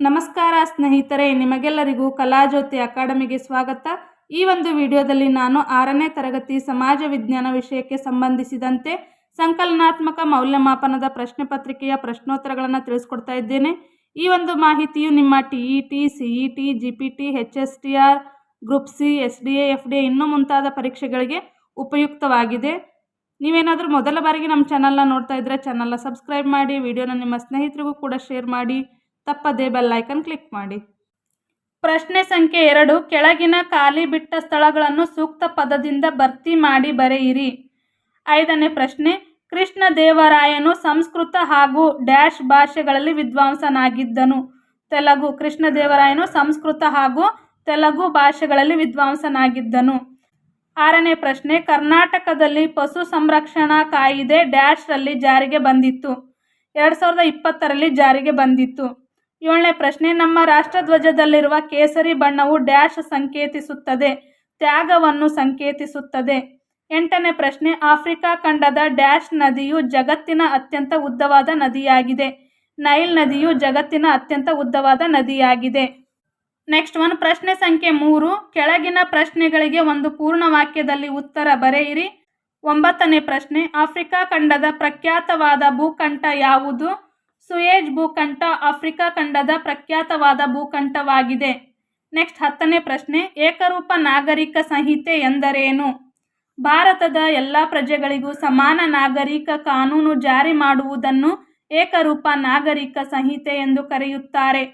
ನಮಸ್ಕಾರ ಸ್ನೇಹಿತರೆ, ನಿಮಗೆಲ್ಲರಿಗೂ ಕಲಾಜ್ಯೋತಿ ಅಕಾಡೆಮಿಗೆ ಸ್ವಾಗತ. ಈ ಒಂದು ವಿಡಿಯೋದಲ್ಲಿ ನಾನು ಆರನೇ ತರಗತಿ ಸಮಾಜ ವಿಜ್ಞಾನ ವಿಷಯಕ್ಕೆ ಸಂಬಂಧಿಸಿದಂತೆ ಸಂಕಲನಾತ್ಮಕ ಮೌಲ್ಯಮಾಪನದ ಪ್ರಶ್ನೆ ಪತ್ರಿಕೆಯ ಪ್ರಶ್ನೋತ್ತರಗಳನ್ನು ತಿಳಿಸ್ಕೊಡ್ತಾ ಇದ್ದೇನೆ. ಈ ಒಂದು ಮಾಹಿತಿಯು ನಿಮ್ಮ T E T C E T G P T H S T R group C S D A F D ಇನ್ನೂ ಮುಂತಾದ ಪರೀಕ್ಷೆಗಳಿಗೆ ಉಪಯುಕ್ತವಾಗಿದೆ. ನೀವೇನಾದರೂ ಮೊದಲ ಬಾರಿಗೆ ನಮ್ಮ ಚಾನಲ್ನ ನೋಡ್ತಾ ಇದ್ದರೆ ಚಾನಲ್ನ ಸಬ್ಸ್ಕ್ರೈಬ್ ಮಾಡಿ, ವಿಡಿಯೋನ ನಿಮ್ಮ ಸ್ನೇಹಿತರಿಗೂ ಕೂಡ ಶೇರ್ ಮಾಡಿ. ತಪ್ಪದೇ ಬೆಲ್ಲೈಕನ್ ಕ್ಲಿಕ್ ಮಾಡಿ. ಪ್ರಶ್ನೆ ಸಂಖ್ಯೆ ಎರಡು, ಕೆಳಗಿನ ಖಾಲಿ ಬಿಟ್ಟ ಸ್ಥಳಗಳನ್ನು ಸೂಕ್ತ ಪದದಿಂದ ಭರ್ತಿ ಮಾಡಿ ಬರೆಯಿರಿ. ಐದನೇ ಪ್ರಶ್ನೆ, ಕೃಷ್ಣ ದೇವರಾಯನು ಸಂಸ್ಕೃತ ಹಾಗೂ ಡ್ಯಾಶ್ ಭಾಷೆಗಳಲ್ಲಿ ವಿದ್ವಾಂಸನಾಗಿದ್ದನು. ತೆಲುಗು, ಕೃಷ್ಣ ದೇವರಾಯನು ಸಂಸ್ಕೃತ ಹಾಗೂ ತೆಲುಗು ಭಾಷೆಗಳಲ್ಲಿ ವಿದ್ವಾಂಸನಾಗಿದ್ದನು. ಆರನೇ ಪ್ರಶ್ನೆ, ಕರ್ನಾಟಕದಲ್ಲಿ ಪಶು ಸಂರಕ್ಷಣಾ ಕಾಯಿದೆ ಡ್ಯಾಶ್ರಲ್ಲಿ ಜಾರಿಗೆ ಬಂದಿತ್ತು. ಎರಡು ಸಾವಿರದ ಇಪ್ಪತ್ತರಲ್ಲಿ ಜಾರಿಗೆ ಬಂದಿತ್ತು. ಏಳನೇ ಪ್ರಶ್ನೆ, ನಮ್ಮ ರಾಷ್ಟ್ರಧ್ವಜದಲ್ಲಿರುವ ಕೇಸರಿ ಬಣ್ಣವು ಡ್ಯಾಶ್ ಸಂಕೇತಿಸುತ್ತದೆ, ತ್ಯಾಗವನ್ನು ಸಂಕೇತಿಸುತ್ತದೆ. ಎಂಟನೇ ಪ್ರಶ್ನೆ, ಆಫ್ರಿಕಾ ಖಂಡದ ಡ್ಯಾಶ್ ನದಿಯು ಜಗತ್ತಿನ ಅತ್ಯಂತ ಉದ್ದವಾದ ನದಿಯಾಗಿದೆ. ನೈಲ್ ನದಿಯು ಜಗತ್ತಿನ ಅತ್ಯಂತ ಉದ್ದವಾದ ನದಿಯಾಗಿದೆ. ನೆಕ್ಸ್ಟ್ ಒನ್, ಪ್ರಶ್ನೆ ಸಂಖ್ಯೆ ಮೂರು, ಕೆಳಗಿನ ಪ್ರಶ್ನೆಗಳಿಗೆ ಒಂದು ಪೂರ್ಣ ವಾಕ್ಯದಲ್ಲಿ ಉತ್ತರ ಬರೆಯಿರಿ. ಒಂಬತ್ತನೇ ಪ್ರಶ್ನೆ, ಆಫ್ರಿಕಾ ಖಂಡದ ಪ್ರಖ್ಯಾತವಾದ ಭೂಕಂಠ ಯಾವುದು? ಸುಯೇಜ್ ಭೂಕಂಠ ಆಫ್ರಿಕಾ ಖಂಡದ ಪ್ರಖ್ಯಾತವಾದ ಭೂಕಂಠವಾಗಿದೆ ನೆಕ್ಸ್ಟ್ ಹತ್ತನೇ ಪ್ರಶ್ನೆ, ಏಕರೂಪ ನಾಗರಿಕ ಸಂಹಿತೆ ಎಂದರೇನು? ಭಾರತದ ಎಲ್ಲ ಪ್ರಜೆಗಳಿಗೂ ಸಮಾನ ನಾಗರಿಕ ಕಾನೂನು ಜಾರಿ ಮಾಡುವುದನ್ನು ಏಕರೂಪ ನಾಗರಿಕ ಸಂಹಿತೆ ಎಂದು ಕರೆಯುತ್ತಾರೆ.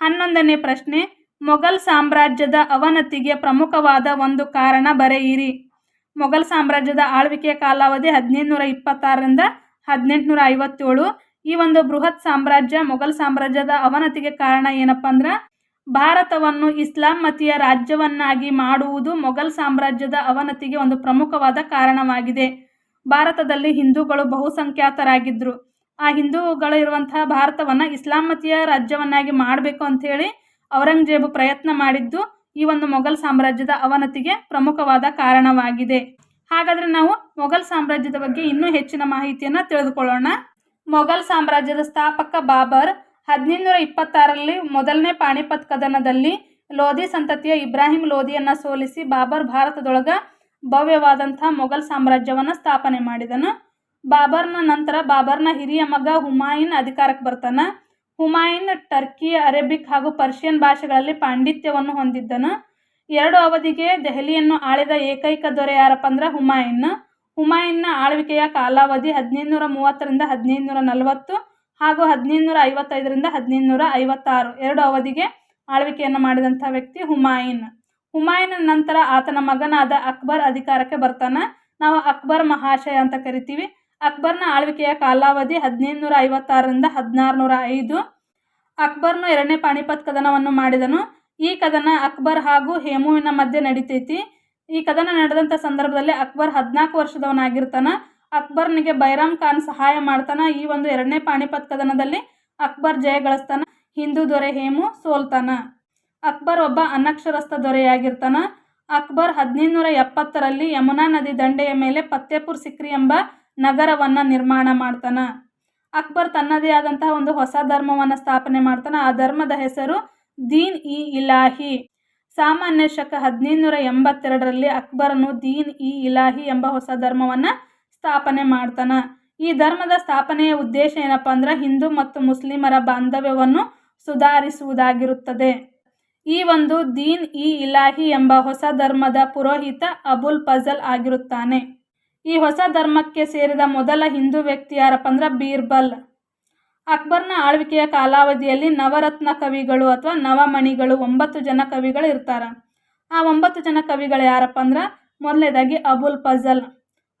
ಹನ್ನೊಂದನೇ ಪ್ರಶ್ನೆ, ಮೊಘಲ್ ಸಾಮ್ರಾಜ್ಯದ ಅವನತಿಗೆ ಪ್ರಮುಖವಾದ ಒಂದು ಕಾರಣ ಬರೆಯಿರಿ. ಮೊಘಲ್ ಸಾಮ್ರಾಜ್ಯದ ಆಳ್ವಿಕೆಯ ಕಾಲಾವಧಿ ಹದಿನೈದುನೂರ ಇಪ್ಪತ್ತಾರರಿಂದ ಹದಿನೆಂಟುನೂರ ಐವತ್ತೇಳು ಈ ಒಂದು ಬೃಹತ್ ಸಾಮ್ರಾಜ್ಯ, ಮೊಘಲ್ ಸಾಮ್ರಾಜ್ಯದ ಅವನತಿಗೆ ಕಾರಣ ಏನಪ್ಪ ಅಂದ್ರೆ, ಭಾರತವನ್ನು ಇಸ್ಲಾಂ ಮತೀಯ ರಾಜ್ಯವನ್ನಾಗಿ ಮಾಡುವುದು ಮೊಘಲ್ ಸಾಮ್ರಾಜ್ಯದ ಅವನತಿಗೆ ಒಂದು ಪ್ರಮುಖವಾದ ಕಾರಣವಾಗಿದೆ. ಭಾರತದಲ್ಲಿ ಹಿಂದೂಗಳು ಬಹುಸಂಖ್ಯಾತರಾಗಿದ್ದರು ಆ ಹಿಂದೂಗಳು ಇರುವಂತಹ ಭಾರತವನ್ನು ಇಸ್ಲಾಂ ಮತೀಯ ರಾಜ್ಯವನ್ನಾಗಿ ಮಾಡಬೇಕು ಅಂಥೇಳಿ ಔರಂಗಜೇಬು ಪ್ರಯತ್ನ ಮಾಡಿದ್ದು ಈ ಒಂದು ಮೊಘಲ್ ಸಾಮ್ರಾಜ್ಯದ ಅವನತಿಗೆ ಪ್ರಮುಖವಾದ ಕಾರಣವಾಗಿದೆ. ಹಾಗಾದರೆ ನಾವು ಮೊಘಲ್ ಸಾಮ್ರಾಜ್ಯದ ಬಗ್ಗೆ ಇನ್ನೂ ಹೆಚ್ಚಿನ ಮಾಹಿತಿಯನ್ನು ತಿಳಿದುಕೊಳ್ಳೋಣ. ಮೊಘಲ್ ಸಾಮ್ರಾಜ್ಯದ ಸ್ಥಾಪಕ ಬಾಬರ್ ಹದಿನೈದುನೂರ ಇಪ್ಪತ್ತಾರರಲ್ಲಿ ಮೊದಲನೇ ಪಾಣಿಪತ್ ಕದನದಲ್ಲಿ ಲೋಧಿ ಸಂತತಿಯ ಇಬ್ರಾಹಿಂ ಲೋಧಿಯನ್ನು ಸೋಲಿಸಿ ಬಾಬರ್ ಭಾರತದೊಳಗ ಭವ್ಯವಾದಂಥ ಮೊಘಲ್ ಸಾಮ್ರಾಜ್ಯವನ್ನು ಸ್ಥಾಪನೆ ಮಾಡಿದನು. ಬಾಬರ್ನ ನಂತರ ಬಾಬರ್ನ ಹಿರಿಯ ಮಗ ಹುಮಾಯಿನ್ ಅಧಿಕಾರಕ್ಕೆ ಬರ್ತಾನೆ. ಹುಮಾಯಿನ್ ಟರ್ಕಿ, ಅರೇಬಿಕ್ ಹಾಗೂ ಪರ್ಷಿಯನ್ ಭಾಷೆಗಳಲ್ಲಿ ಪಾಂಡಿತ್ಯವನ್ನು ಹೊಂದಿದ್ದನು. ಎರಡು ಅವಧಿಗೆ ದೆಹಲಿಯನ್ನು ಆಳಿದ ಏಕೈಕ ದೊರೆ ಯಾರಪ್ಪ ಅಂದ್ರೆ ಹುಮಾಯೂನ್. ಹುಮಾಯೂನ್ನ ಆಳ್ವಿಕೆಯ ಕಾಲಾವಧಿ ಹದಿನೈದುನೂರ ಮೂವತ್ತರಿಂದ ಹದಿನೈದುನೂರ ನಲವತ್ತು ಹಾಗೂ ಹದಿನೈದುನೂರ ಐವತ್ತೈದರಿಂದ ಹದಿನೈದುನೂರ ಐವತ್ತಾರು. ಎರಡು ಅವಧಿಗೆ ಆಳ್ವಿಕೆಯನ್ನು ಮಾಡಿದಂಥ ವ್ಯಕ್ತಿ ಹುಮಾಯೂನ್. ಹುಮಾಯೂನ್ ನಂತರ ಆತನ ಮಗನಾದ ಅಕ್ಬರ್ ಅಧಿಕಾರಕ್ಕೆ ಬರ್ತಾನೆ. ನಾವು ಅಕ್ಬರ್ ಮಹಾಶಯ ಅಂತ ಕರಿತೀವಿ. ಅಕ್ಬರ್ನ ಆಳ್ವಿಕೆಯ ಕಾಲಾವಧಿ ಹದಿನೈದುನೂರ ಐವತ್ತಾರರಿಂದ ಹದಿನಾರುನೂರ ಐದು. ಅಕ್ಬರ್ನು ಎರಡನೇ ಪಾಣಿಪತ್ ಕದನವನ್ನು ಮಾಡಿದನು. ಈ ಕದನ ಅಕ್ಬರ್ ಹಾಗೂ ಹೇಮುವಿನ ಮಧ್ಯೆ ನಡಿತೈತಿ. ಈ ಕದನ ನಡೆದಂಥ ಸಂದರ್ಭದಲ್ಲಿ ಅಕ್ಬರ್ ಹದಿನಾಲ್ಕು ವರ್ಷದವನಾಗಿರ್ತಾನ. ಅಕ್ಬರ್ನಿಗೆ ಬೈರಾಮ್ ಖಾನ್ ಸಹಾಯ ಮಾಡ್ತಾನ. ಈ ಒಂದು ಎರಡನೇ ಪಾಣಿಪತ್ ಕದನದಲ್ಲಿ ಅಕ್ಬರ್ ಜಯ ಗಳಿಸ್ತಾನ. ಹಿಂದೂ ದೊರೆ ಹೇಮು ಸೋಲ್ತಾನ. ಅಕ್ಬರ್ ಒಬ್ಬ ಅನಕ್ಷರಸ್ಥ ದೊರೆಯಾಗಿರ್ತಾನ. ಅಕ್ಬರ್ ಹದಿನೈದುನೂರ ಎಪ್ಪತ್ತರಲ್ಲಿ ಯಮುನಾ ನದಿ ದಂಡೆಯ ಮೇಲೆ ಫತ್ತೇಪುರ್ ಸಿಕ್ರಿ ಎಂಬ ನಗರವನ್ನು ನಿರ್ಮಾಣ ಮಾಡ್ತಾನ. ಅಕ್ಬರ್ ತನ್ನದೇ ಆದಂತಹ ಒಂದು ಹೊಸ ಧರ್ಮವನ್ನು ಸ್ಥಾಪನೆ ಮಾಡ್ತಾನೆ. ಆ ಧರ್ಮದ ಹೆಸರು ದೀನ್ ಇ ಇಲಾಹಿ. ಸಾಮಾನ್ಯ ಶಕ ಹದಿನೈದುನೂರ ಎಂಬತ್ತೆರಡರಲ್ಲಿ ಅಕ್ಬರನು ದೀನ್ ಇ ಇಲಾಹಿ ಎಂಬ ಹೊಸ ಧರ್ಮವನ್ನು ಸ್ಥಾಪನೆ ಮಾಡ್ತಾನೆ. ಈ ಧರ್ಮದ ಸ್ಥಾಪನೆಯ ಉದ್ದೇಶ ಏನಪ್ಪ ಅಂದ್ರೆ ಹಿಂದೂ ಮತ್ತು ಮುಸ್ಲಿಮರ ಬಾಂಧವ್ಯವನ್ನು ಸುಧಾರಿಸುವುದಾಗಿರುತ್ತದೆ. ಈ ಒಂದು ದೀನ್ ಇ ಇಲಾಹಿ ಎಂಬ ಹೊಸ ಧರ್ಮದ ಪುರೋಹಿತ ಅಬುಲ್ ಫಜಲ್ ಆಗಿರುತ್ತಾನೆ. ಈ ಹೊಸ ಧರ್ಮಕ್ಕೆ ಸೇರಿದ ಮೊದಲ ಹಿಂದೂ ವ್ಯಕ್ತಿ ಯಾರಪ್ಪ ಅಂದ್ರೆ ಬೀರ್ಬಲ್. ಅಕ್ಬರ್ನ ಆಳ್ವಿಕೆಯ ಕಾಲಾವಧಿಯಲ್ಲಿ ನವರತ್ನ ಕವಿಗಳು ಅಥವಾ ನವಮಣಿಗಳು ಒಂಬತ್ತು ಜನ ಕವಿಗಳು ಇರ್ತಾರೆ. ಆ ಒಂಬತ್ತು ಜನ ಕವಿಗಳು ಯಾರಪ್ಪ ಅಂದ್ರೆ ಮೊದಲನೇದಾಗಿ ಅಬುಲ್ ಫಜಲ್.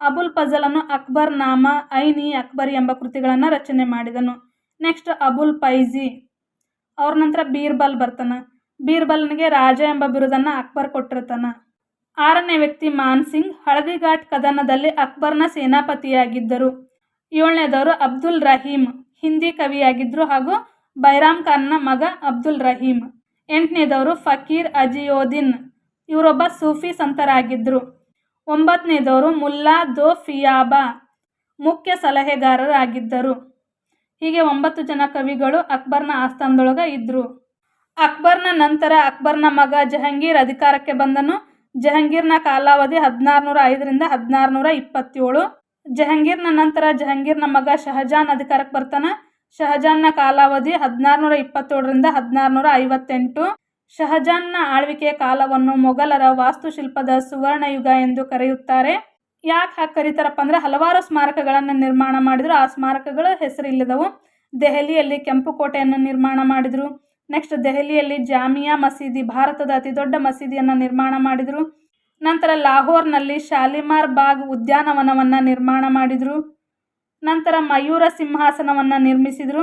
ಅಬುಲ್ ಫಜಲನ್ನು ಅಕ್ಬರ್ ನಾಮ ಐನಿ ಅಕ್ಬರಿ ಎಂಬ ಕೃತಿಗಳನ್ನು ರಚನೆ ಮಾಡಿದನು. ನೆಕ್ಸ್ಟ್ ಅಬುಲ್ ಪೈಜಿ ಅವ್ರ ನಂತರ ಬೀರ್ಬಲ್ ಬರ್ತಾನೆ. ಬೀರ್ಬಲ್ನಿಗೆ ರಾಜ ಎಂಬ ಬಿರುದನ್ನು ಅಕ್ಬರ್ ಕೊಟ್ಟಿರ್ತಾನೆ. ಆರನೇ ವ್ಯಕ್ತಿ ಮಾನ್ಸಿಂಗ್ ಹಳದಿಘಾಟ್ ಕದನದಲ್ಲಿ ಅಕ್ಬರ್ನ ಸೇನಾಪತಿಯಾಗಿದ್ದರು. ಏಳನೇದವರು ಅಬ್ದುಲ್ ರಹೀಮ್. ಹಿಂದಿ ಕವಿಯಾಗಿದ್ದರು ಹಾಗೂ ಬೈರಾಮ್ ಖಾನ್ನ ಮಗ ಅಬ್ದುಲ್ ರಹೀಮ್ ಎಂಟನೇದವರು ಫಕೀರ್ ಅಜಿಯೋದಿನ್. ಇವರೊಬ್ಬ ಸೂಫಿ ಸಂತರಾಗಿದ್ದರು ಒಂಬತ್ತನೇದವರು ಮುಲ್ಲಾ ದೋ ಫಿಯಾಬಾ ಮುಖ್ಯ ಸಲಹೆಗಾರರಾಗಿದ್ದರು ಹೀಗೆ ಒಂಬತ್ತು ಜನ ಕವಿಗಳು ಅಕ್ಬರ್ನ ಆಸ್ಥಾನದೊಳಗೆ ಇದ್ದರು ಅಕ್ಬರ್ನ ನಂತರ ಅಕ್ಬರ್ನ ಮಗ ಜಹಂಗೀರ್ ಅಧಿಕಾರಕ್ಕೆ ಬಂದನು. ಜಹಂಗೀರ್ನ ಕಾಲಾವಧಿ ಹದಿನಾರುನೂರ ಐದರಿಂದ ಹದಿನಾರುನೂರ ಇಪ್ಪತ್ತೇಳು. ಜಹಂಗೀರ್ನ ನಂತರ ಜಹಂಗೀರ್ನ ಮಗ ಶಹಜಾನ್ ಅಧಿಕಾರಕ್ಕೆ ಬರ್ತಾನೆ. ಶಹಜಾನ್ನ ಕಾಲಾವಧಿ ಹದಿನಾರುನೂರ ಇಪ್ಪತ್ತೇಳರಿಂದ ಹದಿನಾರುನೂರ ಐವತ್ತೆಂಟು. ಶಹಜಾನ್ನ ಆಳ್ವಿಕೆಯ ಕಾಲವನ್ನು ಮೊಘಲರ ವಾಸ್ತುಶಿಲ್ಪದ ಸುವರ್ಣಯುಗ ಎಂದು ಕರೆಯುತ್ತಾರೆ. ಯಾಕೆ ಹಾಗೆ ಕರೀತಾರಪ್ಪ ಅಂದರೆ ಹಲವಾರು ಸ್ಮಾರಕಗಳನ್ನು ನಿರ್ಮಾಣ ಮಾಡಿದ್ರು. ಆ ಸ್ಮಾರಕಗಳು ಹೆಸರಿಲ್ಲದವು. ದೆಹಲಿಯಲ್ಲಿ ಕೆಂಪು ಕೋಟೆಯನ್ನು ನಿರ್ಮಾಣ ಮಾಡಿದರು. ನೆಕ್ಸ್ಟ್ ದೆಹಲಿಯಲ್ಲಿ ಜಾಮಿಯಾ ಮಸೀದಿ, ಭಾರತದ ಅತಿದೊಡ್ಡ ಮಸೀದಿಯನ್ನು ನಿರ್ಮಾಣ ಮಾಡಿದರು. ನಂತರ ಲಾಹೋರ್ನಲ್ಲಿ ಶಾಲಿಮಾರ್ ಬಾಗ್ ಉದ್ಯಾನವನವನ್ನು ನಿರ್ಮಾಣ ಮಾಡಿದರು. ನಂತರ ಮಯೂರ ಸಿಂಹಾಸನವನ್ನು ನಿರ್ಮಿಸಿದರು.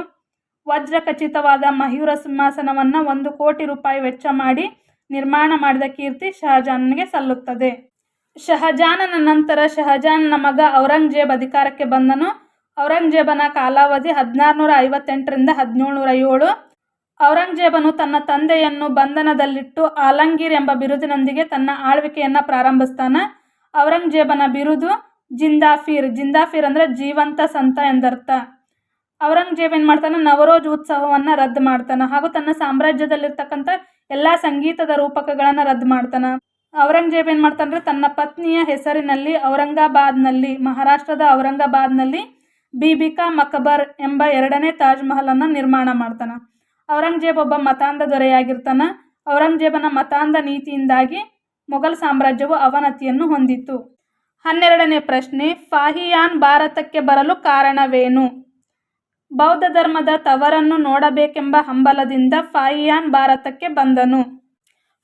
ವಜ್ರ ಖಚಿತವಾದ ಮಯೂರ ಸಿಂಹಾಸನವನ್ನು ಒಂದು ಕೋಟಿ ರೂಪಾಯಿ ವೆಚ್ಚ ಮಾಡಿ ನಿರ್ಮಾಣ ಮಾಡಿದ ಕೀರ್ತಿ ಶಹಜಾನನಿಗೆ ಸಲ್ಲುತ್ತದೆ. ಶಹಜಾನನ ನಂತರ ಶಹಜಾನನ ಮಗ ಔರಂಗಜೇಬ್ ಅಧಿಕಾರಕ್ಕೆ ಬಂದನು. ಔರಂಗಜೇಬನ ಕಾಲಾವಧಿ ಹದಿನಾರುನೂರ ಐವತ್ತೆಂಟರಿಂದ ಹದಿನೇಳು ನೂರ ಏಳು. ಔರಂಗಜೇಬನು ತನ್ನ ತಂದೆಯನ್ನು ಬಂಧನದಲ್ಲಿಟ್ಟು ಆಲಂಗೀರ್ ಎಂಬ ಬಿರುದಿನೊಂದಿಗೆ ತನ್ನ ಆಳ್ವಿಕೆಯನ್ನು ಪ್ರಾರಂಭಿಸ್ತಾನೆ. ಔರಂಗಜೇಬನ ಬಿರುದು ಜಿಂದಾಫೀರ್. ಜಿಂದಾಫೀರ್ ಅಂದರೆ ಜೀವಂತ ಸಂತ ಎಂದರ್ಥ. ಔರಂಗಜೇಬ್ ಏನು ಮಾಡ್ತಾನೆ? ನವರೋಜ್ ಉತ್ಸವವನ್ನು ರದ್ದು ಮಾಡ್ತಾನೆ ಹಾಗೂ ತನ್ನ ಸಾಮ್ರಾಜ್ಯದಲ್ಲಿರ್ತಕ್ಕಂಥ ಎಲ್ಲ ಸಂಗೀತದ ರೂಪಕಗಳನ್ನು ರದ್ದು ಮಾಡ್ತಾನೆ. ಔರಂಗಜೇಬ್ ಏನು ಮಾಡ್ತಾನೆ ತನ್ನ ಪತ್ನಿಯ ಹೆಸರಿನಲ್ಲಿ ಔರಂಗಾಬಾದ್ನಲ್ಲಿ, ಮಹಾರಾಷ್ಟ್ರದ ಔರಂಗಾಬಾದ್ನಲ್ಲಿ ಬೀಬಿಕಾ ಮಕಬರ್ ಎಂಬ ಎರಡನೇ ತಾಜ್ ಮಹಲನ್ನು ನಿರ್ಮಾಣ ಮಾಡ್ತಾನೆ. ಔರಂಗಜೇಬ್ ಒಬ್ಬ ಮತಾಂಧ ದೊರೆಯಾಗಿರ್ತಾನೆ. ಔರಂಗಜೇಬನ ಮತಾಂಧ ನೀತಿಯಿಂದಾಗಿ ಮೊಘಲ್ ಸಾಮ್ರಾಜ್ಯವು ಅವನತಿಯನ್ನು ಹೊಂದಿತ್ತು. ಹನ್ನೆರಡನೇ ಪ್ರಶ್ನೆ, ಫಾಹಿಯಾನ್ ಭಾರತಕ್ಕೆ ಬರಲು ಕಾರಣವೇನು? ಬೌದ್ಧ ಧರ್ಮದ ತವರನ್ನು ನೋಡಬೇಕೆಂಬ ಹಂಬಲದಿಂದ ಫಾಹಿಯಾನ್ ಭಾರತಕ್ಕೆ ಬಂದನು.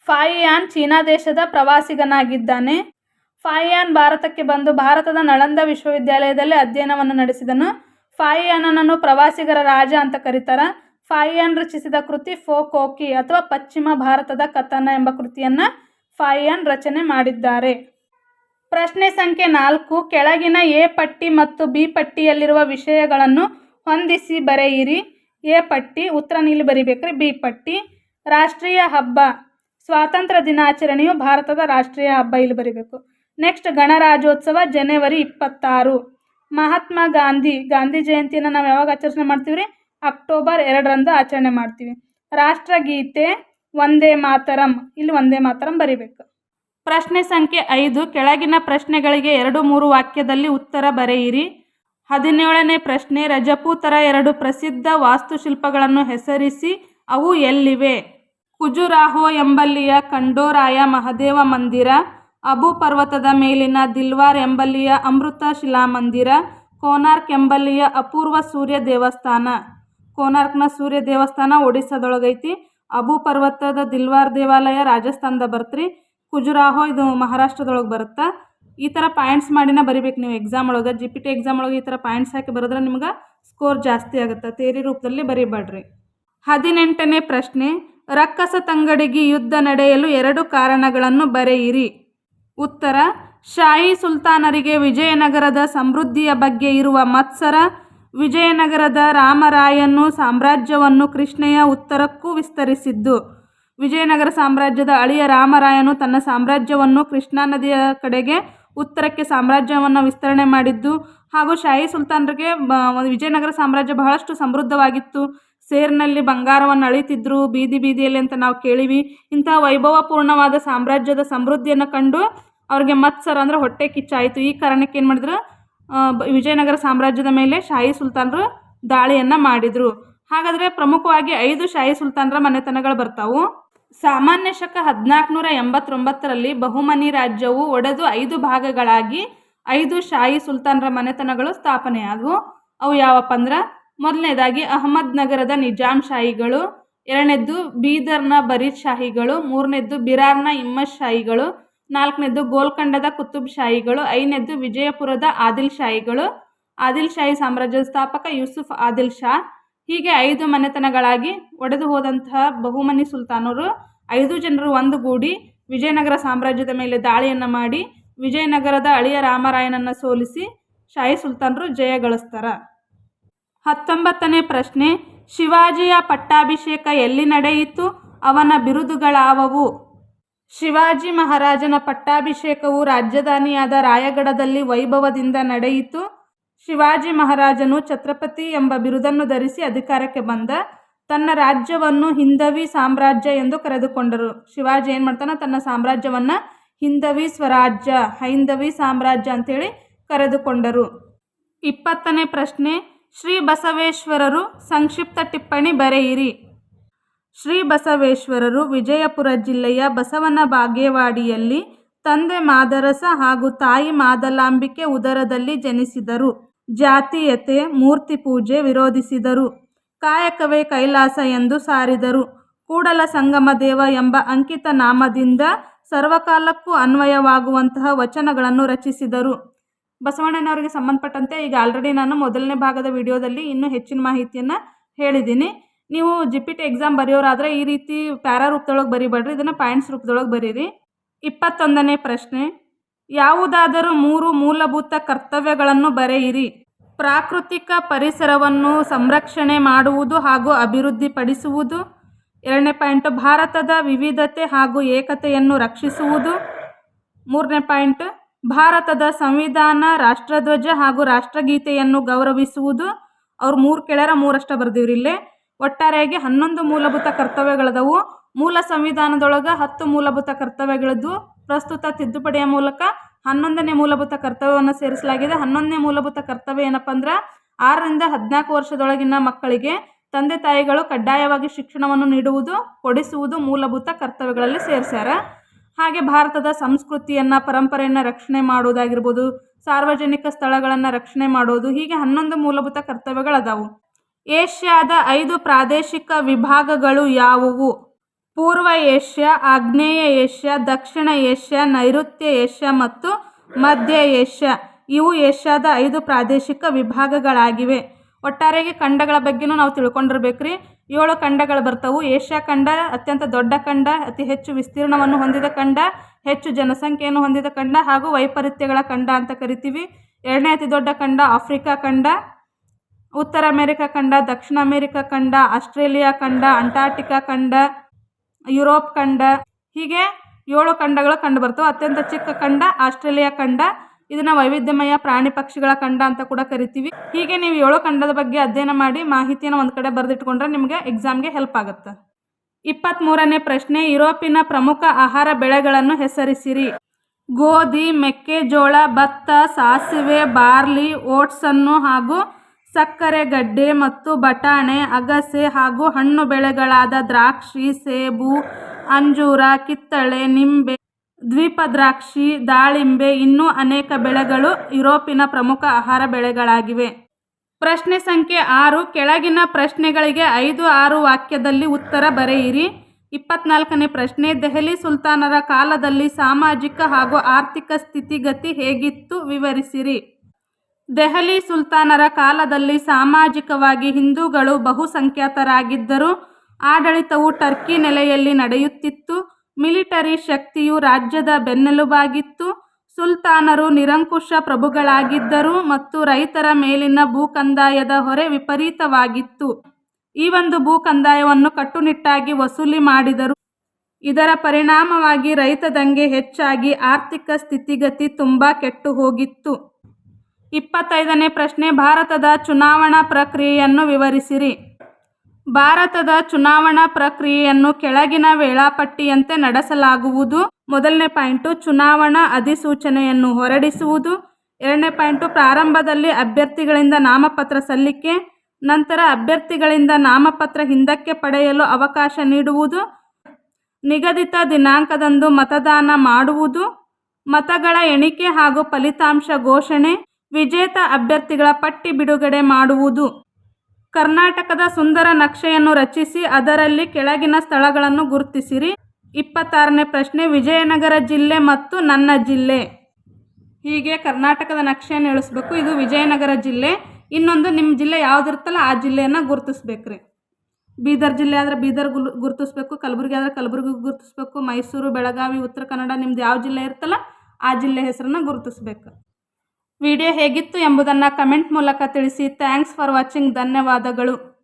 ಫಾಯಿಯಾನ್ ಚೀನಾ ದೇಶದ ಪ್ರವಾಸಿಗನಾಗಿದ್ದಾನೆ. ಫಾಯಿಯಾನ್ ಭಾರತಕ್ಕೆ ಬಂದು ಭಾರತದ ನಳಂದ ವಿಶ್ವವಿದ್ಯಾಲಯದಲ್ಲಿ ಅಧ್ಯಯನವನ್ನು ನಡೆಸಿದನು. ಫಾಯಿಯಾನನನ್ನು ಪ್ರವಾಸಿಗರ ರಾಜ ಅಂತ ಕರೀತಾರೆ. ಫಾಹಿಯಾನ್ ರಚಿಸಿದ ಕೃತಿ ಫೋಕೋಕಿ ಅಥವಾ ಪಶ್ಚಿಮ ಭಾರತದ ಕಥನ ಎಂಬ ಕೃತಿಯನ್ನು ಫಾಯಿಯನ್ ರಚನೆ ಮಾಡಿದ್ದಾರೆ. ಪ್ರಶ್ನೆ ಸಂಖ್ಯೆ ನಾಲ್ಕು, ಕೆಳಗಿನ ಎ ಪಟ್ಟಿ ಮತ್ತು ಬಿ ಪಟ್ಟಿಯಲ್ಲಿರುವ ವಿಷಯಗಳನ್ನು ಹೊಂದಿಸಿ ಬರೆಯಿರಿ. ಎ ಪಟ್ಟಿ, ಉತ್ತರ ನೀಲಿ ಬರಿಬೇಕ್ರಿ. ಬಿ ಪಟ್ಟಿ, ರಾಷ್ಟ್ರೀಯ ಹಬ್ಬ, ಸ್ವಾತಂತ್ರ್ಯ ದಿನಾಚರಣೆಯು ಭಾರತದ ರಾಷ್ಟ್ರೀಯ ಹಬ್ಬ ಇಲ್ಲಿ ಬರಿಬೇಕು. ನೆಕ್ಸ್ಟ್ ಗಣರಾಜ್ಯೋತ್ಸವ, ಜನವರಿ ಇಪ್ಪತ್ತಾರು. ಮಹಾತ್ಮ ಗಾಂಧಿ ಗಾಂಧಿ ಜಯಂತಿಯನ್ನು ನಾವು ಯಾವಾಗ ಆಚರಣೆ ಮಾಡ್ತೀವಿ ರೀ ಅಕ್ಟೋಬರ್ ಎರಡರಂದು ಆಚರಣೆ ಮಾಡ್ತೀವಿ. ರಾಷ್ಟ್ರಗೀತೆ ಒಂದೇ ಮಾತರಂ, ಇಲ್ಲಿ ಒಂದೇ ಮಾತರಂ ಬರಿಬೇಕು. ಪ್ರಶ್ನೆ ಸಂಖ್ಯೆ ಐದು, ಕೆಳಗಿನ ಪ್ರಶ್ನೆಗಳಿಗೆ ಎರಡು ಮೂರು ವಾಕ್ಯದಲ್ಲಿ ಉತ್ತರ ಬರೆಯಿರಿ. ಹದಿನೇಳನೇ ಪ್ರಶ್ನೆ, ರಜಪೂತರ ಎರಡು ಪ್ರಸಿದ್ಧ ವಾಸ್ತುಶಿಲ್ಪಗಳನ್ನು ಹೆಸರಿಸಿ, ಅವು ಎಲ್ಲಿವೆ? ಖುಜುರಾಹೋ ಎಂಬಲ್ಲಿಯ ಕಂಡೋರಾಯ ಮಹದೇವ ಮಂದಿರ, ಅಬು ಪರ್ವತದ ಮೇಲಿನ ದಿಲ್ವಾರ್ ಎಂಬಲ್ಲಿಯ ಅಮೃತ ಶಿಲಾಮಂದಿರ ಕೋನಾರ್ಕ್ ಎಂಬಲ್ಲಿಯ ಅಪೂರ್ವ ಸೂರ್ಯ ದೇವಸ್ಥಾನ. ಕೋನಾರ್ಕ್ನ ಸೂರ್ಯ ದೇವಸ್ಥಾನ ಒಡಿಸ್ಸಾದೊಳಗೈತಿ. ಅಬು ಪರ್ವತದ ದಿಲ್ವಾರ್ ದೇವಾಲಯ ರಾಜಸ್ಥಾನದ ಬರ್ತ್ರಿ. ಖುಜುರಾಹೋ, ಇದು ಮಹಾರಾಷ್ಟ್ರದೊಳಗೆ ಬರುತ್ತಾ. ಈ ಥರ ಪಾಯಿಂಟ್ಸ್ ಮಾಡಿನ ಬರಿಬೇಕು ನೀವು ಎಕ್ಸಾಮ್ ಒಳಗೆ. ಜಿ ಪಿ ಟಿ ಎಕ್ಸಾಮ್ ಒಳಗೆ ಈ ಥರ ಪಾಯಿಂಟ್ಸ್ ಹಾಕಿ ಬರೆದ್ರೆ ನಿಮ್ಗೆ ಸ್ಕೋರ್ ಜಾಸ್ತಿ ಆಗುತ್ತೆ. ತೇರಿ ರೂಪದಲ್ಲಿ ಬರಿಬೇಡ್ರಿ ಹದಿನೆಂಟನೇ ಪ್ರಶ್ನೆ. ರಕ್ಕಸ ತಂಗಡಿಗೆ ಯುದ್ಧ ನಡೆಯಲು ಎರಡು ಕಾರಣಗಳನ್ನು ಬರೆಯಿರಿ. ಉತ್ತರ. ಶಾಹಿ ಸುಲ್ತಾನರಿಗೆ ವಿಜಯನಗರದ ಸಮೃದ್ಧಿಯ ಬಗ್ಗೆ ಇರುವ ಮತ್ಸರ. ವಿಜಯನಗರದ ರಾಮರಾಯನು ಸಾಮ್ರಾಜ್ಯವನ್ನು ಕೃಷ್ಣೆಯ ಉತ್ತರಕ್ಕೂ ವಿಸ್ತರಿಸಿದ್ದು, ವಿಜಯನಗರ ಸಾಮ್ರಾಜ್ಯದ ಅಳಿಯ ರಾಮರಾಯನು ತನ್ನ ಸಾಮ್ರಾಜ್ಯವನ್ನು ಕೃಷ್ಣಾ ನದಿಯ ಕಡೆಗೆ ಉತ್ತರಕ್ಕೆ ಸಾಮ್ರಾಜ್ಯವನ್ನು ವಿಸ್ತರಣೆ ಮಾಡಿದ್ದು, ಹಾಗೂ ಶಾಹಿ ಸುಲ್ತಾನರಿಗೆ ವಿಜಯನಗರ ಸಾಮ್ರಾಜ್ಯ ಬಹಳಷ್ಟು ಸಮೃದ್ಧವಾಗಿತ್ತು. ಸೇರಿನಲ್ಲಿ ಬಂಗಾರವನ್ನು ಅಳಿತಿದ್ರು. ಬೀದಿ ಬೀದಿಯಲ್ಲಿ ಅಂತ ನಾವು ಕೇಳಿವಿ. ಇಂತಹ ವೈಭವಪೂರ್ಣವಾದ ಸಾಮ್ರಾಜ್ಯದ ಸಮೃದ್ಧಿಯನ್ನು ಕಂಡು ಅವ್ರಿಗೆ ಮತ್ಸರ ಅಂದರೆ ಹೊಟ್ಟೆ ಕಿಚ್ಚಾಯಿತು. ಈ ಕಾರಣಕ್ಕೆ ಏನು ಮಾಡಿದ್ರು? ವಿಜಯನಗರ ಸಾಮ್ರಾಜ್ಯದ ಮೇಲೆ ಶಾಹಿ ಸುಲ್ತಾನರು ದಾಳಿಯನ್ನು ಮಾಡಿದರು. ಹಾಗಾದರೆ ಪ್ರಮುಖವಾಗಿ ಐದು ಶಾಹಿ ಸುಲ್ತಾನರ ಮನೆತನಗಳು ಬರ್ತಾವು. ಸಾಮಾನ್ಯ ಶಕ ಹದಿನಾಲ್ಕುನೂರ ಎಂಬತ್ತೊಂಬತ್ತರಲ್ಲಿ ಬಹುಮನಿ ರಾಜ್ಯವು ಒಡೆದು ಐದು ಭಾಗಗಳಾಗಿ ಐದು ಶಾಹಿ ಸುಲ್ತಾನರ ಮನೆತನಗಳು ಸ್ಥಾಪನೆಯಾದವು. ಅವು ಯಾವಪ್ಪ ಅಂದ್ರೆ, ಮೊದಲನೇದಾಗಿ ಅಹಮದ್ ನಗರದ ನಿಜಾಮ್ ಶಾಹಿಗಳು, ಎರಡನೇದ್ದು ಬೀದರ್ನ ಬರೀದ್ ಶಾಹಿಗಳು, ಮೂರನೇದ್ದು ಬಿರಾರ್ನ ಇಮ್ಮತ್ ಶಾಹಿಗಳು ನಾಲ್ಕನೇದ್ದು ಗೋಲ್ಕಂಡದ ಕುತುಬ್ ಶಾಹಿಗಳು. ಐನೇದ್ದು ವಿಜಯಪುರದ ಆದಿಲ್ ಶಾಹಿಗಳು. ಆದಿಲ್ ಶಾಹಿ ಸಾಮ್ರಾಜ್ಯದ ಸ್ಥಾಪಕ ಯೂಸುಫ್ ಆದಿಲ್ ಶಾ. ಹೀಗೆ ಐದು ಮನೆತನಗಳಾಗಿ ಒಡೆದು ಹೋದಂತಹ ಬಹುಮನಿ ಸುಲ್ತಾನರು. ಐದು ಜನರು ಒಂದುಗೂಡಿ ವಿಜಯನಗರ ಸಾಮ್ರಾಜ್ಯದ ಮೇಲೆ ದಾಳಿಯನ್ನು ಮಾಡಿ, ವಿಜಯನಗರದ ಅಳಿಯ ರಾಮರಾಯನನ್ನು ಸೋಲಿಸಿ ಶಾಹಿ ಸುಲ್ತಾನರು ಜಯ ಗಳಿಸ್ತಾರ ಹತ್ತೊಂಬತ್ತನೇ ಪ್ರಶ್ನೆ, ಶಿವಾಜಿಯ ಪಟ್ಟಾಭಿಷೇಕ ಎಲ್ಲಿ ನಡೆಯಿತು? ಅವನ ಬಿರುದುಗಳಾವವು? ಶಿವಾಜಿ ಮಹಾರಾಜನ ಪಟ್ಟಾಭಿಷೇಕವು ರಾಜಧಾನಿಯಾದ ರಾಯಗಢದಲ್ಲಿ ವೈಭವದಿಂದ ನಡೆಯಿತು. ಶಿವಾಜಿ ಮಹಾರಾಜನು ಛತ್ರಪತಿ ಎಂಬ ಬಿರುದನ್ನು ಧರಿಸಿ ಅಧಿಕಾರಕ್ಕೆ ಬಂದ. ತನ್ನ ರಾಜ್ಯವನ್ನು ಹಿಂದವಿ ಸಾಮ್ರಾಜ್ಯ ಎಂದು ಕರೆದುಕೊಂಡರು. ಶಿವಾಜಿ ಏನು ಮಾಡ್ತಾನೆ ತನ್ನ ಸಾಮ್ರಾಜ್ಯವನ್ನು ಹಿಂದವಿ ಸ್ವರಾಜ್ಯ, ಹೈಂದವಿ ಸಾಮ್ರಾಜ್ಯ ಅಂತೇಳಿ ಕರೆದುಕೊಂಡರು. ಇಪ್ಪತ್ತನೇ ಪ್ರಶ್ನೆ, ಶ್ರೀ ಬಸವೇಶ್ವರರು ಸಂಕ್ಷಿಪ್ತ ಟಿಪ್ಪಣಿ ಬರೆಯಿರಿ. ಶ್ರೀ ಬಸವೇಶ್ವರರು ವಿಜಯಪುರ ಜಿಲ್ಲೆಯ ಬಸವನ ಬಾಗೇವಾಡಿಯಲ್ಲಿ ತಂದೆ ಮಾದರಸ ಹಾಗೂ ತಾಯಿ ಮಾದಲಾಂಬಿಕೆ ಉದರದಲ್ಲಿ ಜನಿಸಿದರು. ಜಾತೀಯತೆ, ಮೂರ್ತಿ ಪೂಜೆ ವಿರೋಧಿಸಿದರು. ಕಾಯಕವೇ ಕೈಲಾಸ ಎಂದು ಸಾರಿದರು. ಕೂಡಲ ಸಂಗಮ ದೇವ ಎಂಬ ಅಂಕಿತ ನಾಮದಿಂದ ಸರ್ವಕಾಲಕ್ಕೂ ಅನ್ವಯವಾಗುವಂತಹ ವಚನಗಳನ್ನು ರಚಿಸಿದರು. ಬಸವಣ್ಣನವರಿಗೆ ಸಂಬಂಧಪಟ್ಟಂತೆ ಈಗ ಆಲ್ರೆಡಿ ನಾನು ಮೊದಲನೇ ಭಾಗದ ವಿಡಿಯೋದಲ್ಲಿ ಇನ್ನೂ ಹೆಚ್ಚಿನ ಮಾಹಿತಿಯನ್ನು ಹೇಳಿದ್ದೀನಿ. ನೀವು ಜಿ ಪಿ ಟಿ ಎಕ್ಸಾಮ್ ಬರೆಯೋರಾದರೆ ಈ ರೀತಿ ಪ್ಯಾರಾ ರೂಪದೊಳಗೆ ಬರಿಬೇಡ್ರಿ, ಇದನ್ನು ಪಾಯಿಂಟ್ಸ್ ರೂಪದೊಳಗೆ ಬರೀರಿ. ಇಪ್ಪತ್ತೊಂದನೇ ಪ್ರಶ್ನೆ, ಯಾವುದಾದರೂ ಮೂರು ಮೂಲಭೂತ ಕರ್ತವ್ಯಗಳನ್ನು ಬರೆಯಿರಿ. ಪ್ರಾಕೃತಿಕ ಪರಿಸರವನ್ನು ಸಂರಕ್ಷಣೆ ಮಾಡುವುದು ಹಾಗೂ ಅಭಿವೃದ್ಧಿಪಡಿಸುವುದು. ಎರಡನೇ ಪಾಯಿಂಟ್, ಭಾರತದ ವಿವಿಧತೆ ಹಾಗೂ ಏಕತೆಯನ್ನು ರಕ್ಷಿಸುವುದು. ಮೂರನೇ ಪಾಯಿಂಟ್, ಭಾರತದ ಸಂವಿಧಾನ, ರಾಷ್ಟ್ರಧ್ವಜ ಹಾಗೂ ರಾಷ್ಟ್ರಗೀತೆಯನ್ನು ಗೌರವಿಸುವುದು. ಅವ್ರು ಮೂರು ಕೆಳರ ಮೂರಷ್ಟ ಬರೆದಿವ್ರಿ ಇಲ್ಲೇ. ಒಟ್ಟಾರೆಯಾಗಿ ಹನ್ನೊಂದು ಮೂಲಭೂತ ಕರ್ತವ್ಯಗಳದವು. ಮೂಲ ಸಂವಿಧಾನದೊಳಗೆ ಹತ್ತು ಮೂಲಭೂತ ಕರ್ತವ್ಯಗಳದ್ದು, ಪ್ರಸ್ತುತ ತಿದ್ದುಪಡಿಯ ಮೂಲಕ ಹನ್ನೊಂದನೇ ಮೂಲಭೂತ ಕರ್ತವ್ಯವನ್ನು ಸೇರಿಸಲಾಗಿದೆ. ಹನ್ನೊಂದನೇ ಮೂಲಭೂತ ಕರ್ತವ್ಯ ಏನಪ್ಪ ಅಂದ್ರೆ, ಆರರಿಂದ ಹದಿನಾಲ್ಕು ವರ್ಷದೊಳಗಿನ ಮಕ್ಕಳಿಗೆ ತಂದೆ ತಾಯಿಗಳು ಕಡ್ಡಾಯವಾಗಿ ಶಿಕ್ಷಣವನ್ನು ನೀಡುವುದು, ಕೊಡಿಸುವುದು ಮೂಲಭೂತ ಕರ್ತವ್ಯಗಳಲ್ಲಿ ಸೇರಿಸ್ಯಾರ. ಹಾಗೆ ಭಾರತದ ಸಂಸ್ಕೃತಿಯನ್ನು, ಪರಂಪರೆಯನ್ನು ರಕ್ಷಣೆ ಮಾಡುವುದಾಗಿರ್ಬೋದು, ಸಾರ್ವಜನಿಕ ಸ್ಥಳಗಳನ್ನು ರಕ್ಷಣೆ ಮಾಡೋದು ಹೀಗೆ ಹನ್ನೊಂದು ಮೂಲಭೂತ ಕರ್ತವ್ಯಗಳದಾವು. ಏಷ್ಯಾದ ಐದು ಪ್ರಾದೇಶಿಕ ವಿಭಾಗಗಳು ಯಾವುವು? ಪೂರ್ವ ಏಷ್ಯಾ, ಆಗ್ನೇಯ ಏಷ್ಯಾ, ದಕ್ಷಿಣ ಏಷ್ಯಾ, ನೈಋತ್ಯ ಏಷ್ಯಾ ಮತ್ತು ಮಧ್ಯ ಏಷ್ಯಾ. ಇವು ಏಷ್ಯಾದ ಐದು ಪ್ರಾದೇಶಿಕ ವಿಭಾಗಗಳಾಗಿವೆ. ಒಟ್ಟಾರೆಗೆ ಖಂಡಗಳ ಬಗ್ಗೆನೂ ನಾವು ತಿಳ್ಕೊಂಡಿರ್ಬೇಕ್ರಿ. ಏಳು ಖಂಡಗಳು ಬರ್ತವು. ಏಷ್ಯಾ ಖಂಡ ಅತ್ಯಂತ ದೊಡ್ಡ ಖಂಡ, ಅತಿ ಹೆಚ್ಚು ವಿಸ್ತೀರ್ಣವನ್ನು ಹೊಂದಿದ ಖಂಡ, ಹೆಚ್ಚು ಜನಸಂಖ್ಯೆಯನ್ನು ಹೊಂದಿದ ಖಂಡ ಹಾಗೂ ವೈಪರೀತ್ಯಗಳ ಖಂಡ ಅಂತ ಕರಿತೀವಿ. ಎರಡನೇ ಅತಿ ದೊಡ್ಡ ಖಂಡ ಆಫ್ರಿಕಾ ಖಂಡ. ಉತ್ತರ ಅಮೇರಿಕಾ ಖಂಡ, ದಕ್ಷಿಣ ಅಮೇರಿಕಾ ಖಂಡ, ಆಸ್ಟ್ರೇಲಿಯಾ ಖಂಡ, ಅಂಟಾರ್ಟಿಕಾ ಖಂಡ, ಯುರೋಪ್ ಖಂಡ, ಹೀಗೆ ಏಳು ಖಂಡಗಳು ಕಂಡು ಬರ್ತವೆ ಅತ್ಯಂತ ಚಿಕ್ಕ ಖಂಡ, ಆಸ್ಟ್ರೇಲಿಯಾ ಖಂಡ. ಇದನ್ನು ವೈವಿಧ್ಯಮಯ ಪ್ರಾಣಿ ಪಕ್ಷಿಗಳ ಖಂಡ ಅಂತ ಕೂಡ ಕರಿತೀವಿ. ಹೀಗೆ ನೀವು ಏಳು ಖಂಡದ ಬಗ್ಗೆ ಅಧ್ಯಯನ ಮಾಡಿ ಮಾಹಿತಿಯನ್ನು ಒಂದು ಕಡೆ ಬರೆದಿಟ್ಕೊಂಡ್ರೆ ನಿಮಗೆ ಎಕ್ಸಾಮ್ಗೆ ಹೆಲ್ಪ್ ಆಗುತ್ತೆ. ಇಪ್ಪತ್ತ್ಮೂರನೇ ಪ್ರಶ್ನೆ, ಯುರೋಪಿನ ಪ್ರಮುಖ ಆಹಾರ ಬೆಳೆಗಳನ್ನು ಹೆಸರಿಸಿರಿ. ಗೋಧಿ, ಮೆಕ್ಕೆಜೋಳ, ಭತ್ತ, ಸಾಸಿವೆ, ಬಾರ್ಲಿ ಓಟ್ಸನ್ನು ಹಾಗೂ ಸಕ್ಕರೆ, ಗಡ್ಡೆ ಮತ್ತು ಬಟಾಣೆ, ಅಗಸೆ ಹಾಗೂ ಹಣ್ಣು ಬೆಳೆಗಳಾದ ದ್ರಾಕ್ಷಿ, ಸೇಬು, ಅಂಜೂರ, ಕಿತ್ತಳೆ, ನಿಂಬೆ ದ್ವೀಪದ್ರಾಕ್ಷಿ ದಾಳಿಂಬೆ ಇನ್ನೂ ಅನೇಕ ಬೆಳೆಗಳು ಯುರೋಪಿನ ಪ್ರಮುಖ ಆಹಾರ ಬೆಳೆಗಳಾಗಿವೆ. ಪ್ರಶ್ನೆ ಸಂಖ್ಯೆ ಆರು, ಕೆಳಗಿನ ಪ್ರಶ್ನೆಗಳಿಗೆ ಐದು ಆರು ವಾಕ್ಯದಲ್ಲಿ ಉತ್ತರ ಬರೆಯಿರಿ. ಇಪ್ಪತ್ನಾಲ್ಕನೇ ಪ್ರಶ್ನೆ, ದೆಹಲಿ ಸುಲ್ತಾನರ ಕಾಲದಲ್ಲಿ ಸಾಮಾಜಿಕ ಹಾಗೂ ಆರ್ಥಿಕ ಸ್ಥಿತಿಗತಿ ಹೇಗಿತ್ತು ವಿವರಿಸಿರಿ. ದೆಹಲಿ ಸುಲ್ತಾನರ ಕಾಲದಲ್ಲಿ ಸಾಮಾಜಿಕವಾಗಿ ಹಿಂದೂಗಳು ಬಹುಸಂಖ್ಯಾತರಾಗಿದ್ದರು ಆಡಳಿತವು ಟರ್ಕಿ ನೆಲೆಯಲ್ಲಿ ನಡೆಯುತ್ತಿತ್ತು. ಮಿಲಿಟರಿ ಶಕ್ತಿಯು ರಾಜ್ಯದ ಬೆನ್ನೆಲುಬಾಗಿತ್ತು. ಸುಲ್ತಾನರು ನಿರಂಕುಶ ಪ್ರಭುಗಳಾಗಿದ್ದರು ಮತ್ತು ರೈತರ ಮೇಲಿನ ಭೂಕಂದಾಯದ ಹೊರೆ ವಿಪರೀತವಾಗಿತ್ತು. ಈ ಒಂದು ಭೂಕಂದಾಯವನ್ನು ಕಟ್ಟುನಿಟ್ಟಾಗಿ ವಸೂಲಿ ಮಾಡಿದರು. ಇದರ ಪರಿಣಾಮವಾಗಿ ರೈತ ದಂಗೆ ಹೆಚ್ಚಾಗಿ ಆರ್ಥಿಕ ಸ್ಥಿತಿಗತಿ ತುಂಬ ಕೆಟ್ಟು ಹೋಗಿತ್ತು. ಇಪ್ಪತ್ತೈದನೇ ಪ್ರಶ್ನೆ, ಭಾರತದ ಚುನಾವಣಾ ಪ್ರಕ್ರಿಯೆಯನ್ನು ವಿವರಿಸಿರಿ. ಭಾರತದ ಚುನಾವಣಾ ಪ್ರಕ್ರಿಯೆಯನ್ನು ಕೆಳಗಿನ ವೇಳಾಪಟ್ಟಿಯಂತೆ ನಡೆಸಲಾಗುವುದು. ಮೊದಲನೇ ಪಾಯಿಂಟು, ಚುನಾವಣಾ ಅಧಿಸೂಚನೆಯನ್ನು ಹೊರಡಿಸುವುದು. ಎರಡನೇ ಪಾಯಿಂಟು, ಪ್ರಾರಂಭದಲ್ಲಿ ಅಭ್ಯರ್ಥಿಗಳಿಂದ ನಾಮಪತ್ರ ಸಲ್ಲಿಕೆ, ನಂತರ ಅಭ್ಯರ್ಥಿಗಳಿಂದ ನಾಮಪತ್ರ ಹಿಂದಕ್ಕೆ ಪಡೆಯಲು ಅವಕಾಶ ನೀಡುವುದು. ನಿಗದಿತ ದಿನಾಂಕದಂದು ಮತದಾನ ಮಾಡುವುದು. ಮತಗಳ ಎಣಿಕೆ ಹಾಗೂ ಫಲಿತಾಂಶ ಘೋಷಣೆ. ವಿಜೇತ ಅಭ್ಯರ್ಥಿಗಳ ಪಟ್ಟಿ ಬಿಡುಗಡೆ ಮಾಡುವುದು. ಕರ್ನಾಟಕದ ಸುಂದರ ನಕ್ಷೆಯನ್ನು ರಚಿಸಿ ಅದರಲ್ಲಿ ಕೆಳಗಿನ ಸ್ಥಳಗಳನ್ನು ಗುರುತಿಸಿರಿ. ಇಪ್ಪತ್ತಾರನೇ ಪ್ರಶ್ನೆ, ವಿಜಯನಗರ ಜಿಲ್ಲೆ ಮತ್ತು ನನ್ನ ಜಿಲ್ಲೆ. ಹೀಗೆ ಕರ್ನಾಟಕದ ನಕ್ಷೆಯನ್ನು ಇಳಿಸ್ಬೇಕು ಇದು ವಿಜಯನಗರ ಜಿಲ್ಲೆ. ಇನ್ನೊಂದು ನಿಮ್ಮ ಜಿಲ್ಲೆ ಯಾವುದಿರ್ತಲ್ಲ ಆ ಜಿಲ್ಲೆಯನ್ನು ಗುರುತಿಸ್ಬೇಕ್ರಿ. ಬೀದರ್ ಜಿಲ್ಲೆ ಆದರೆ ಬೀದರ್ ಗುರುತಿಸ್ಬೇಕು, ಕಲಬುರಗಿ ಆದರೆ ಕಲಬುರಗಿ ಗುರುತಿಸ್ಬೇಕು, ಮೈಸೂರು, ಬೆಳಗಾವಿ, ಉತ್ತರ ಕನ್ನಡ ನಿಮ್ದು ಯಾವ ಜಿಲ್ಲೆ ಇರ್ತಲ್ಲ ಆ ಜಿಲ್ಲೆ ಹೆಸರನ್ನು ಗುರುತಿಸ್ಬೇಕು. ವಿಡಿಯೋ ಹೇಗಿತ್ತು ಎಂಬುದನ್ನು ಕಮೆಂಟ್ ಮೂಲಕ ತಿಳಿಸಿ. Thanks for watching. ಧನ್ಯವಾದಗಳು.